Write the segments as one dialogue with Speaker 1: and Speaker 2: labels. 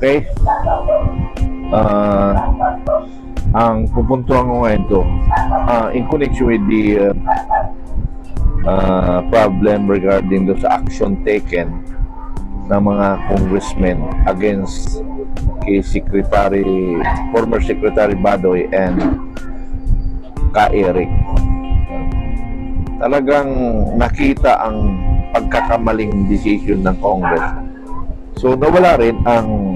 Speaker 1: Okay? Ah, ang pupuntuhan ko ngayon to, ah, in connection with the uh, uh, problem regarding those action taken ng mga congressmen against kay Secretary, former Secretary Badoy and ka Eric. Talagang nakita ang pagkakamaling decision ng Congress. So nawala rin ang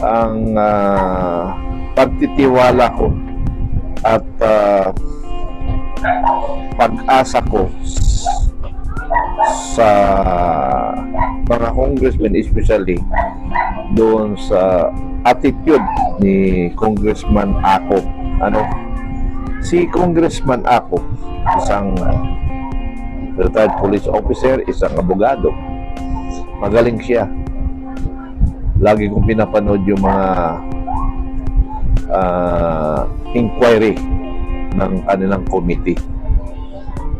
Speaker 1: ang ah, pagtitiwala ko at ah, pag-asa ko sa mga congressmen especially doon sa attitude ni Congressman Ako. Ano? Si Congressman Ako, isang uh, retired police officer, isang abogado. Magaling siya. Lagi kong pinapanood yung mga ah, inquiry ng kanilang committee.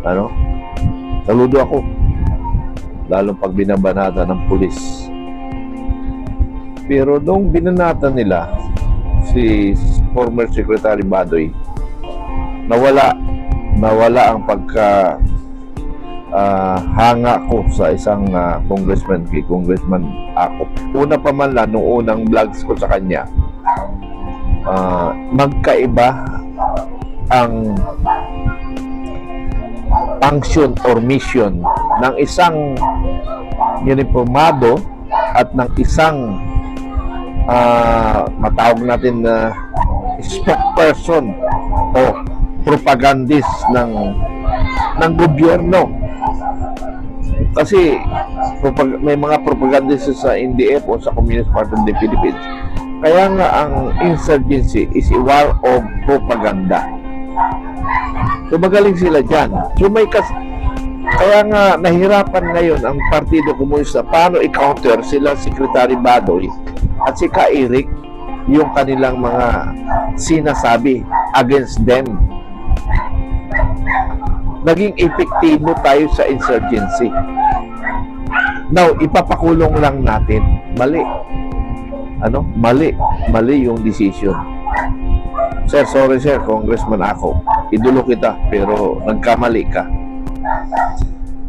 Speaker 1: Ano? Saludo ako. Lalo pag binabanata ng pulis. Pero nung binanata nila si former Secretary Badoy, nawala nawala ang pagka ah, hanga ko sa isang ah, congressman kay Congressman ako. Una pa man lang nung unang vlogs ko sa kanya, ah, magkaiba ang function or mission ng isang uniformado at ng isang ah, matawag natin na spokesperson o propagandist ng ng gobyerno. Kasi may mga propagandist sa NDF o sa Communist Party of the Philippines. Kaya nga ang insurgency is a war of propaganda. So magaling sila dyan. So may kas kaya nga nahirapan ngayon ang Partido Komunista paano i-counter sila Secretary Badoy at si Ka Eric yung kanilang mga sinasabi against them. Naging epektibo tayo sa insurgency. Now, ipapakulong lang natin. Mali. Ano? Mali. Mali yung decision. Sir, sorry sir, congressman ako. Idolo kita, pero nagkamali ka.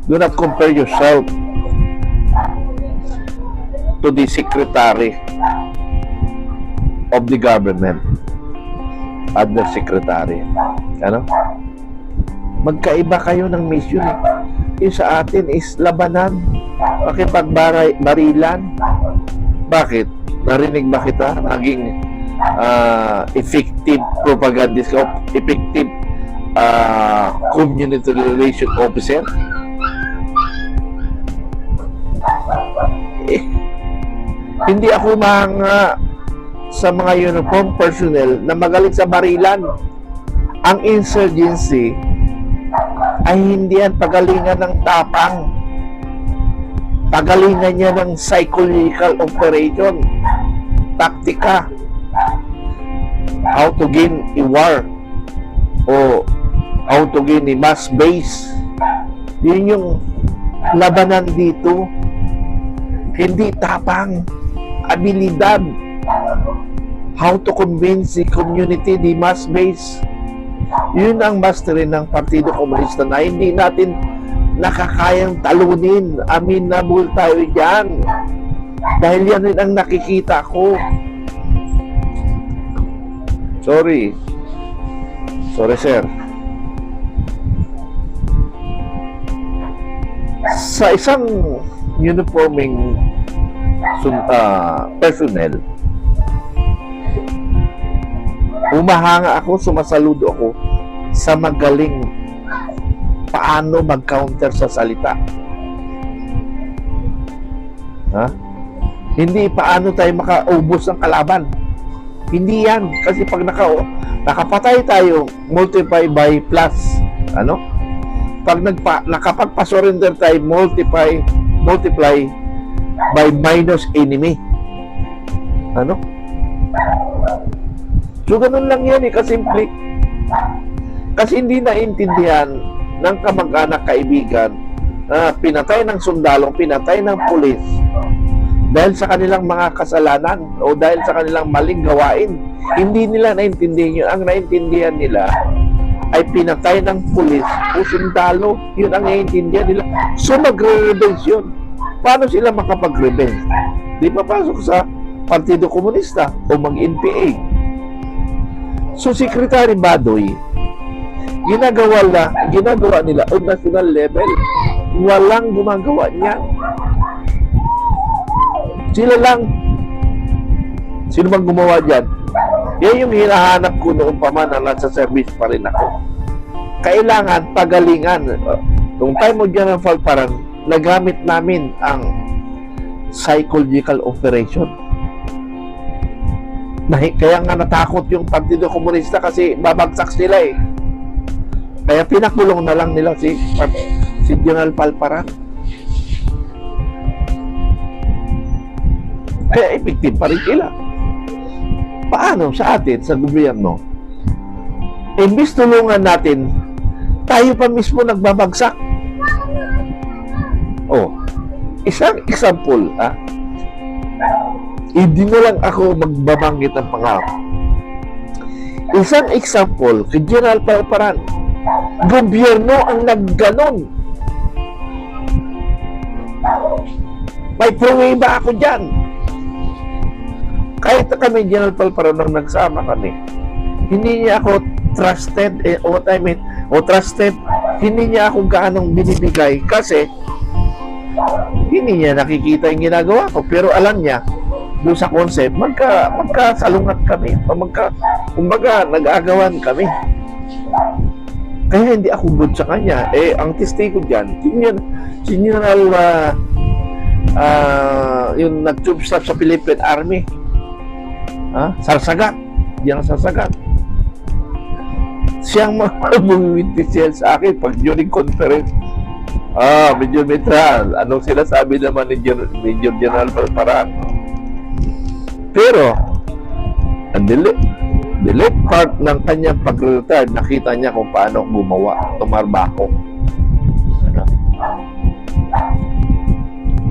Speaker 1: Do not compare yourself to the secretary of the government. Other secretary. Ano? Magkaiba kayo ng mission. eh. Yung sa atin is labanan. Makipagbarilan. Bakit? Narinig ba kita? Naging ah, effective propagandist ka, effective ah, community relation officer. Eh, hindi ako mga sa mga uniform personnel na magaling sa barilan. Ang insurgency ay hindi yan pagalingan ng tapang. Pagalingan niya ng psychological operation, taktika, how to gain a war o how to gain a mass base. Yun yung labanan dito. Hindi tapang, abilidad. How to convince the community, the mass base. Yun ang mastery ng Partido Komunista na hindi natin nakakayang talunin. Aminable tayo dyan. Dahil yan rin ang nakikita ko. Sorry. Sorry, sir. Sa isang uniforming ah, personnel, humahanga ako, sumasaludo ako sa magaling paano mag-counter sa salita. Ha? Hindi paano tayo makaubos ng kalaban. Hindi yan. Kasi pag naka, nakapatay tayo, multiply by plus. Ano? Pag nagpa, nakapagpa-surrender tayo, multiply, multiply by minus enemy. Ano? So, ganun lang yan eh, kasimple. Kasi hindi naintindihan ng kamag-anak kaibigan na pinatay ng sundalong, pinatay ng pulis, dahil sa kanilang mga kasalanan o dahil sa kanilang maling gawain. Hindi nila naintindihan yun. Ang naintindihan nila ay pinatay ng pulis o sundalo. Yun ang naiintindihan nila. So magre-rebels yun. Paano sila makapag-rebel? Di papasok sa Partido Komunista o mag-NPA. So Secretary Badoy, ginagawa na, ginagawa nila on national level. Walang gumagawa niyan. Sila lang. Sino bang gumawa dyan? Yan yung hinahanap ko noon pa man na nasa service pa rin ako. Kailangan pagalingan. Nung time mo dyan ng Falparan, nagamit namin ang psychological operation. Kaya nga natakot yung Partido Komunista kasi babagsak sila eh. Kaya pinakulong na lang nila si, si General Palparan. Kaya effective pa rin sila. Paano sa atin, sa gobyerno? Imbis tulungan natin, tayo pa mismo nagbabagsak. Oh, isang example, ha? Hindi na lang ako magbabanggit ng pangalan. Isang example, kay General Palparan, gobyerno ang nagganon. May pruweba ako dyan. Kahit kami, General Palparan, nung nagsama kami, hindi niya ako trusted, eh, what I mean, o trusted, hindi niya ako gaanong binibigay kasi hindi niya nakikita yung ginagawa ko. Pero alam niya, doon sa concept, magka, magkasalungat kami. O magka, kumbaga, nag-agawan kami. Kaya hindi ako good sa kanya. Eh, ang testigo dyan, si, si General, uh, uh, yung nag-tube stop sa Philippine Army, ha? Sarsagat. Yan ang sarsagat. Siyang bumibintis sa akin pag during conference. Ah, Major Mitral, anong sinasabi naman ni Major General Palparan? Pero, ang delay, delay part ng kanyang pag-retire, nakita niya kung paano gumawa, tumarbako. Ano?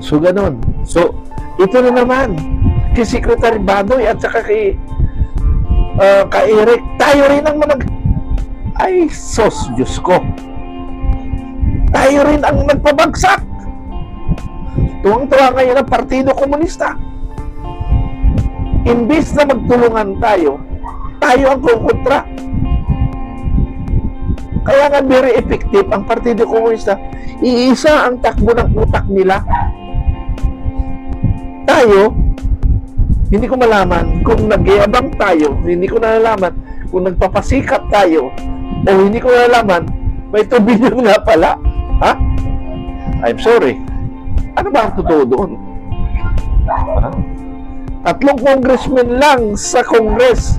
Speaker 1: So, ganun. So, ito na naman, kay Secretary Badoy at saka kay uh, kay Eric, tayo rin ang manag... Ay, sos, Diyos ko. Tayo rin ang nagpabagsak. Tuwang-tuwa ngayon ang Partido Komunista. Imbis na magtulungan tayo, tayo ang kukontra. Kaya nga very effective ang Partido Komunista. Iisa ang takbo ng utak nila. Tayo, hindi ko malaman kung nagyabang tayo, hindi ko nalalaman kung nagpapasikat tayo, o hindi ko nalalaman, may 2 billion nga pala. Ha? I'm sorry. Ano ba ang totoo doon? Ha? Tatlong congressman lang sa Congress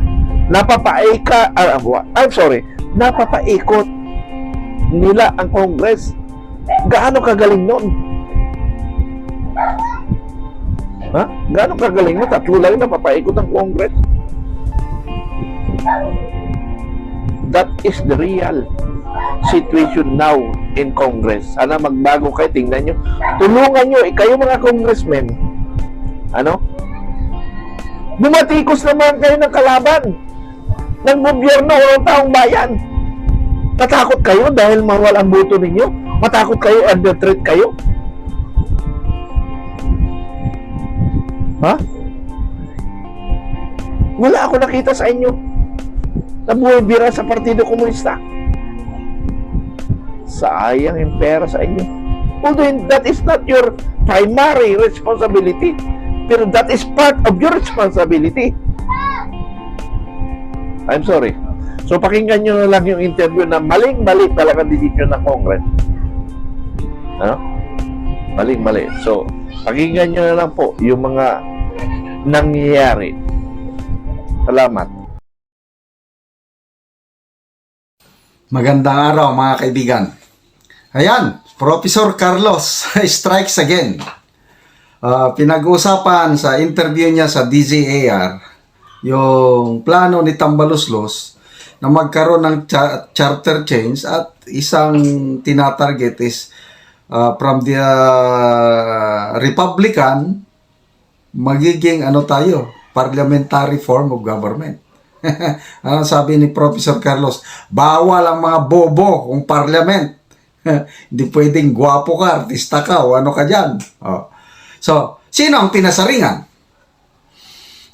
Speaker 1: napapaika, ah, I'm sorry, napapaikot nila ang Congress. Gaano kagaling noon? Ha? Gaano kagaling mo? Tatlo lang na papaikot ang Congress. That is the real situation now in Congress. Sana magbago kayo, tingnan nyo. Tulungan nyo, eh, kayo mga congressmen, ano? Bumatikos naman kayo ng kalaban ng gobyerno o ng taong bayan. Natakot kayo dahil mawal ang boto ninyo? Matakot kayo, under threat kayo? Ha? Wala ako nakita sa inyo na bumibira sa Partido Komunista. Sayang yung pera sa inyo. Although that is not your primary responsibility, pero that is part of your responsibility. I'm sorry. So pakinggan nyo lang yung interview na maling-mali talaga decision ng Congress. Ano? Maling-mali. So, pakinggan nyo na lang po yung mga nangyayari. Salamat.
Speaker 2: Magandang araw mga kaibigan. Ayan, Professor Carlos strikes again. Ah, pinag-usapan sa interview niya sa DZAR yung plano ni Tambaluslos na magkaroon ng cha- charter change at isang tinatarget is ah, from the ah, Republican magiging ano tayo, parliamentary form of government. ano sabi ni Professor Carlos? Bawal ang mga bobo kung parliament. Hindi pwedeng gwapo ka, artista ka, o ano ka dyan. Oh. So, sino ang tinasaringan?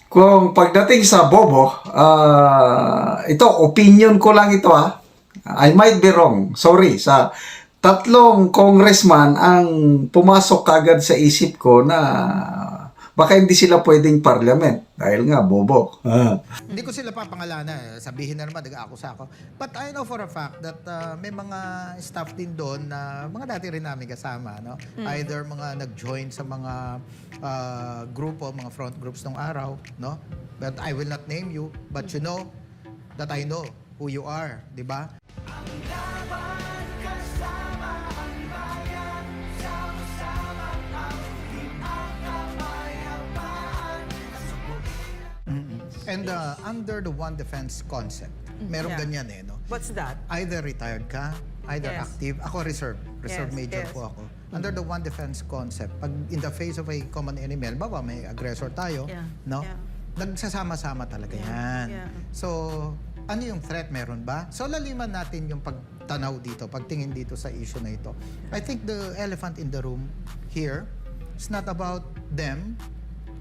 Speaker 2: Kung pagdating sa bobo, ah, ito, opinion ko lang ito ah. I might be wrong. Sorry. Sa tatlong congressman ang pumasok kagad sa isip ko na baka hindi sila pwedeng parliament dahil nga bobo. Ah.
Speaker 3: Hindi ko sila papangalanan. eh. Sabihin na naman, nag-akusa ako. But I know for a fact that uh, may mga staff din doon na mga dati rin namin kasama. No? Either mga nag-join sa mga uh, grupo, mga front groups nung araw. No? But I will not name you. But you know that I know who you are. Di ba? And uh, under the one defense concept, merong
Speaker 4: Yeah.
Speaker 3: ganyan eh. No?
Speaker 4: What's that?
Speaker 3: either retired ka, either
Speaker 4: Yes.
Speaker 3: active. Ako reserve. Reserve
Speaker 4: Yes,
Speaker 3: major
Speaker 4: yes.
Speaker 3: po ako. Under the one defense concept, pag in the face of a common enemy, bawa may aggressor tayo,
Speaker 4: Yeah,
Speaker 3: no?
Speaker 4: yeah.
Speaker 3: Nagsasama-sama talaga
Speaker 4: Yeah,
Speaker 3: yan.
Speaker 4: yeah.
Speaker 3: So, ano yung threat meron ba? So, laliman natin yung pagtanaw dito, pagtingin dito sa issue na ito. I think the elephant in the room here is not about them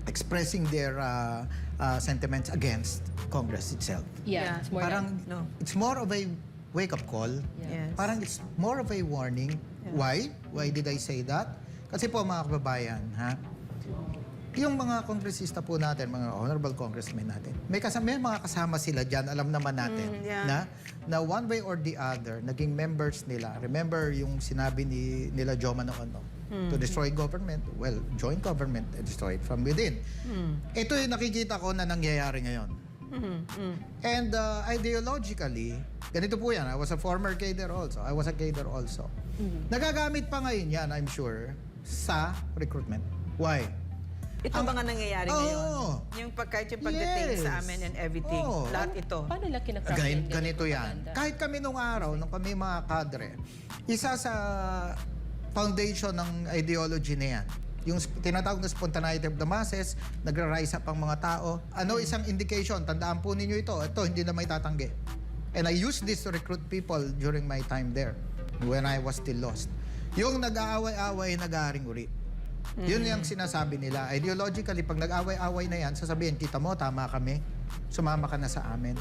Speaker 3: expressing their uh, uh, sentiments against Congress itself.
Speaker 5: Yeah,
Speaker 4: Yeah,
Speaker 5: it's more
Speaker 3: Parang
Speaker 4: No.
Speaker 3: it's more of a wake-up call.
Speaker 4: Yes.
Speaker 3: Parang it's more of a warning. Why? Why did I say that? Kasi po mga kababayan, ha? Yung mga kongresista po natin, mga honorable congressmen natin, may, kasama, may mga kasama sila dyan, alam naman natin,
Speaker 4: Mm, yeah.
Speaker 3: na, na one way or the other, naging members nila. Remember yung sinabi ni, nila Joma noon, no?
Speaker 4: Mm.
Speaker 3: To destroy government, well, join government and destroy it from within.
Speaker 4: Mm.
Speaker 3: Ito yung nakikita ko na nangyayari ngayon.
Speaker 4: Mm-hmm.
Speaker 3: And uh, ideologically, ganito po yan. I was a former cadre also. I was a cadre also. Nagagamit pa ngayon yan, I'm sure, sa recruitment. Why?
Speaker 4: Ito
Speaker 3: Ang-
Speaker 4: ba nga nangyayari
Speaker 3: Oo.
Speaker 4: ngayon? Yung pagkait yung pagdating
Speaker 3: Yes.
Speaker 4: sa amin and everything.
Speaker 3: Oo.
Speaker 4: Lahat ito.
Speaker 5: Paano
Speaker 3: Gan-
Speaker 5: yung
Speaker 3: ganito yan. Kahit kami nung araw, nung kami mga kadre, isa sa foundation ng ideology na yan, yung sp- tinatawag na spontaneity of the masses, nagra-rise up ang mga tao. Ano isang indication? Tandaan po ninyo ito. Ito, hindi na may tatanggi. And I used this to recruit people during my time there when I was still lost. Yung nag-aaway-away, nag-aaring uri. Yun yung sinasabi nila. Ideologically, pag nag-away-away na yan, sasabihin, kita mo, tama kami. Sumama ka na sa amin.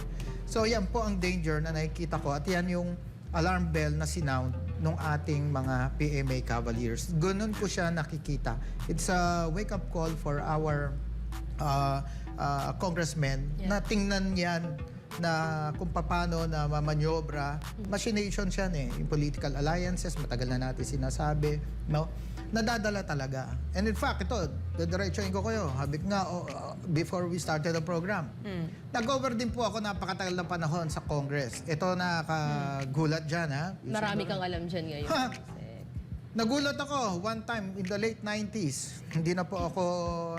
Speaker 3: So, yan po ang danger na nakikita ko. At yan yung alarm bell na sinound ng ating mga PMA Cavaliers. Ganun ko siya nakikita. It's a wake-up call for our uh, uh, congressmen
Speaker 5: Yeah.
Speaker 3: na tingnan yan na kung paano na mamanyobra. Machinations yan eh. Yung political alliances, matagal na natin sinasabi. No? Nadadala talaga. And in fact, ito, dadiretsuhin ko kayo. Habit nga, oh, uh, before we started the program.
Speaker 4: Hmm.
Speaker 3: Nag-over din po ako napakatagal na panahon sa Congress. Ito nakakagulat dyan, ha?
Speaker 5: Marami kang alam dyan ngayon.
Speaker 3: Ha! Nagulat ako one time in the late 90s. Hindi na po ako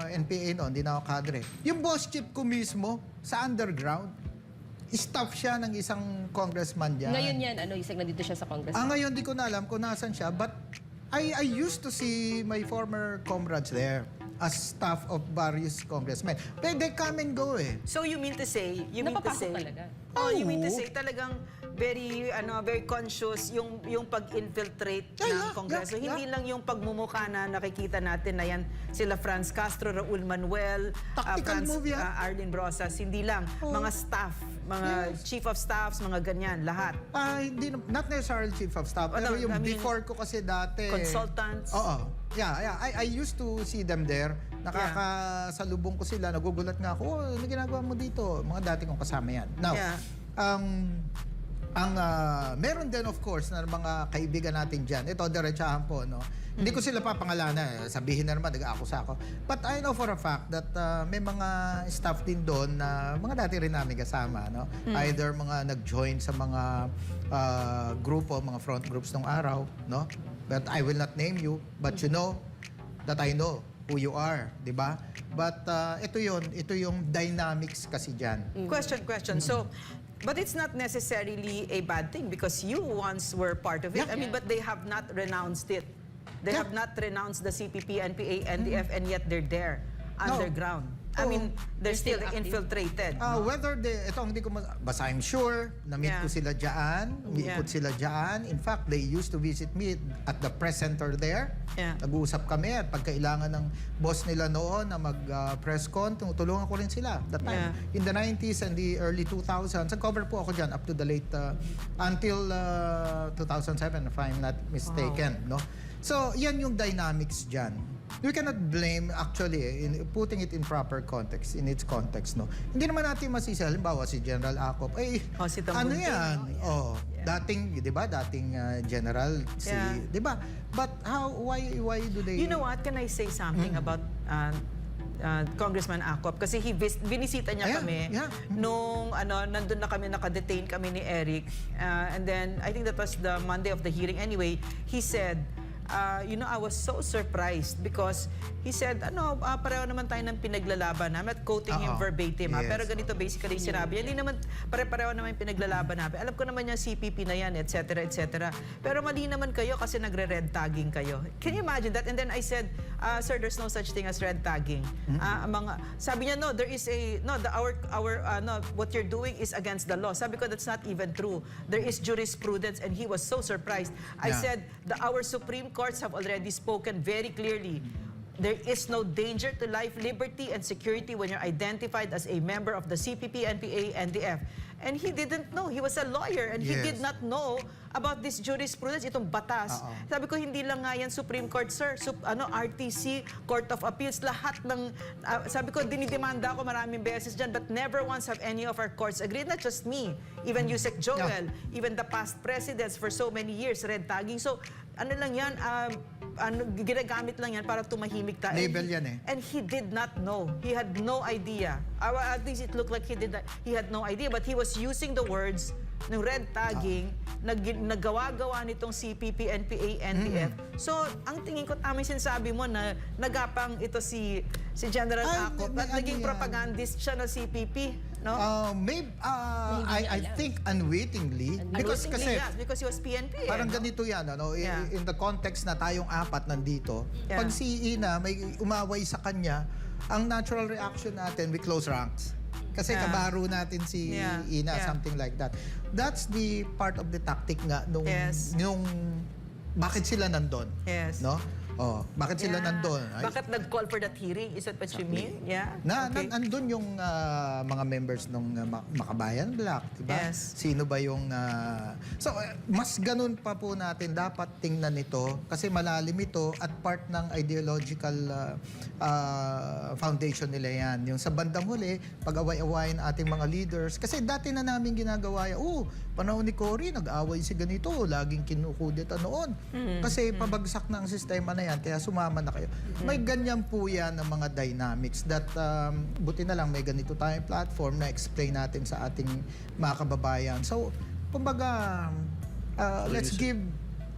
Speaker 3: NPA noon, hindi na ako kadre. Yung boss chief ko mismo sa underground, staff siya ng isang congressman dyan.
Speaker 5: Ngayon yan, ano, isang nandito siya sa Congress.
Speaker 3: Ah, ngayon di ko na alam kung nasan siya, but I, I used to see my former comrades there as staff of various congressmen. They, they come and go eh.
Speaker 4: So you mean to say, you mean to
Speaker 5: Napapasok
Speaker 4: say,
Speaker 5: talaga.
Speaker 4: Oh, you mean to
Speaker 3: Oo.
Speaker 4: say talagang very ano very conscious yung yung pag-infiltrate
Speaker 3: Yeah,
Speaker 4: ng
Speaker 3: yeah,
Speaker 4: Kongreso.
Speaker 3: yeah,
Speaker 4: Hindi lang yung pagmumukha na nakikita natin na yan sila Franz Castro, Raul Manuel, ah,
Speaker 3: Tactical
Speaker 4: Franz,
Speaker 3: move yan.
Speaker 4: ah, Arlene Brosas, hindi lang mga staff, mga
Speaker 3: Yes.
Speaker 4: chief of staffs, mga ganyan, lahat.
Speaker 3: Ah, hindi not necessarily chief of staff, pero
Speaker 4: Ano,
Speaker 3: yung
Speaker 4: I mean,
Speaker 3: before ko kasi dati
Speaker 4: Consultants.
Speaker 3: Oo. Yeah, yeah. I, I used to see them there. Nakakasalubong ko sila. Nagugulat nga ako, oh, ano ginagawa mo dito? Mga dati kong kasama yan. Now,
Speaker 4: Yeah.
Speaker 3: um, ang ah, meron din of course na mga kaibigan natin diyan. Ito diretsahan po no. Hindi ko sila papangalanan, eh. sabihin na naman nag-aakusa ako. But I know for a fact that ah, may mga staff din doon na mga dati rin namin kasama no. Either mga nag-join sa mga ah, grupo, mga front groups nung araw, no. But I will not name you, but you know that I know who you are, 'di ba? But ah, ito 'yon, ito yung dynamics kasi diyan.
Speaker 4: Question, question. So, but it's not necessarily a bad thing because you once were part of it.
Speaker 3: Yeah.
Speaker 4: I mean, but they have not renounced it. They
Speaker 3: Yeah.
Speaker 4: have not renounced the CPP, NPA, NDF, and yet they're there. underground. I
Speaker 3: Oh.
Speaker 4: mean, they're
Speaker 5: They're
Speaker 4: still,
Speaker 5: still active.
Speaker 4: infiltrated.
Speaker 3: Ah, whether the ito hindi ko mas, basta I'm sure na-meet
Speaker 4: Yeah.
Speaker 3: ko sila diyan, umiikot
Speaker 4: Yeah.
Speaker 3: sila diyan. In fact, they used to visit me at the press center there.
Speaker 4: Yeah.
Speaker 3: Nag-uusap kami at pag kailangan ng boss nila noon na mag-press con, tulungan ko rin sila. That time, in the 90s and the early 2000s, nag-cover po ako diyan up to the late uh, until uh, 2007 if I'm not mistaken, no? So, yan yung dynamics diyan. We cannot blame actually eh, in putting it in proper context, in its context, no. Hindi naman natin masisi halimbawa si General Acop, eh
Speaker 4: Oh, si
Speaker 3: ano yan?
Speaker 4: oh,
Speaker 3: Oh, dating, 'di ba? Dating uh, general si,
Speaker 4: Yeah.
Speaker 3: 'di ba? But how why why do they
Speaker 4: You know what? Can I say something
Speaker 3: Mm.
Speaker 4: about uh, uh, Congressman Acop? Kasi he vis- binisita niya
Speaker 3: Ayan,
Speaker 4: kami
Speaker 3: yeah.
Speaker 4: nung ano, nandun na kami, nakadetain kami ni Eric. Uh, and then, I think that was the Monday of the hearing. Anyway, he said, uh, you know, I was so surprised because he said, ano, uh, pareho naman tayo ng pinaglalaban. I'm not quoting him
Speaker 3: Oo.
Speaker 4: verbatim, ha?
Speaker 3: Yes.
Speaker 4: pero ganito basically sinabi. niya. Hindi naman, pare-pareho naman yung pinaglalaban namin. Alam ko naman yung CPP na yan, etc. etc. Pero mali naman kayo kasi nagre-red tagging kayo. Can you imagine that? And then I said, uh, sir, there's no such thing as red tagging. Ang mga, sabi niya, no, there is a, no, the, our, our, uh, no, what you're doing is against the law. Sabi ko, that's not even true. There is jurisprudence and he was so surprised. I
Speaker 3: Yeah.
Speaker 4: said, the, our Supreme Courts have already spoken very clearly. There is no danger to life, liberty, and security when you're identified as a member of the CPP, NPA, NDF. And he didn't know. He was a lawyer and he
Speaker 3: Yes.
Speaker 4: did not know about this jurisprudence, itong batas.
Speaker 3: Oo.
Speaker 4: Sabi ko, hindi lang nga yan Supreme Court, sir. Sup, ano, RTC, Court of Appeals, lahat ng... ah, sabi ko, dinidemanda ako maraming beses dyan, but never once have any of our courts agreed. Not just me, even Yusek Joel, even the past presidents for so many years, red tagging. So, ano lang yan, um, ano, ginagamit lang yan para tumahimik tayo.
Speaker 3: Label yan eh.
Speaker 4: And he did not know. He had no idea. Uh, at least it looked like he did not, he had no idea, but he was using the words ng red tagging na gi- nagawa-gawa nitong CPP, NPA, NDF.
Speaker 3: Mm.
Speaker 4: So, ang tingin ko tama yung sinasabi mo na nagapang ito si si General
Speaker 3: Ay,
Speaker 4: Acop at naging
Speaker 3: ano yan.
Speaker 4: propagandist siya ng CPP, no?
Speaker 3: Uh, maybe, uh,
Speaker 5: Hindi
Speaker 3: I,
Speaker 5: niya
Speaker 3: I
Speaker 5: alam.
Speaker 3: think unwittingly, because
Speaker 4: Unwittingly,
Speaker 3: kasi
Speaker 4: yes, because he was PNP. eh,
Speaker 3: parang
Speaker 4: no?
Speaker 3: ganito yan, ano, i-
Speaker 4: Yeah.
Speaker 3: in the context na tayong apat nandito,
Speaker 4: Yeah.
Speaker 3: pag si Ina may umaway sa kanya, ang natural reaction natin, we close ranks. Kasi
Speaker 4: Yeah.
Speaker 3: kabaro natin si
Speaker 4: Yeah.
Speaker 3: Ina,
Speaker 4: Yeah.
Speaker 3: something like that. That's the part of the tactic nga nung,
Speaker 4: Yes.
Speaker 3: nung bakit sila nandun.
Speaker 4: Yes.
Speaker 3: No? Oh, bakit sila
Speaker 4: Yeah.
Speaker 3: nandun? Ay,
Speaker 4: Bakit nag-call for that hearing? Is that what you mean? Yeah?
Speaker 3: Na,
Speaker 4: Okay.
Speaker 3: na andun yung ah, mga members ng Makabayan Black, 'di ba?
Speaker 4: Yes.
Speaker 3: Sino ba yung ah, So eh, mas ganun pa po natin dapat tingnan ito kasi malalim ito at part ng ideological ah, ah, foundation nila 'yan. Yung sa bandang huli, pag-away-awayin ating mga leaders kasi dati na namin ginagawa yan. Oh, panahon ni Cory nag-away si ganito, laging kinukudeta noon. Kasi pabagsak na ang sistema na yan, kaya sumama na kayo. May ganyan po yan ng mga dynamics that um, buti na lang may ganito tayong platform na explain natin sa ating mga kababayan. So, kumbaga, uh, let's give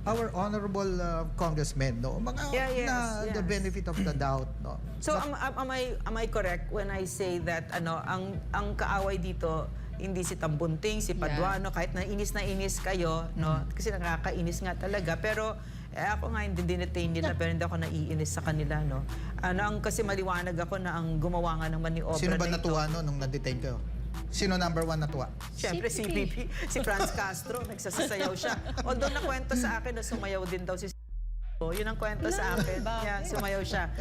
Speaker 3: our honorable uh, congressmen no mga
Speaker 4: Yeah, yes,
Speaker 3: na the
Speaker 4: yes.
Speaker 3: benefit of the doubt no
Speaker 4: So am, am, am I am I correct when I say that ano ang ang kaaway dito hindi si Tambunting, si Paduano, kahit na inis na inis kayo, no? Kasi nakakainis nga talaga. Pero eh, ako nga hindi dinetain nila, pero hindi ako naiinis sa kanila, no? Ano, ang kasi maliwanag ako na ang gumawa nga ng maniobra
Speaker 3: sino ba
Speaker 4: na ito-
Speaker 3: natuwa no nung na-detain kayo sino number one natuwa
Speaker 4: Siyempre, CPP. Si Franz Castro, nagsasayaw siya. Although nakwento sa akin na sumayaw din daw si yun ang kwento sa akin. Yeah, sumayaw siya.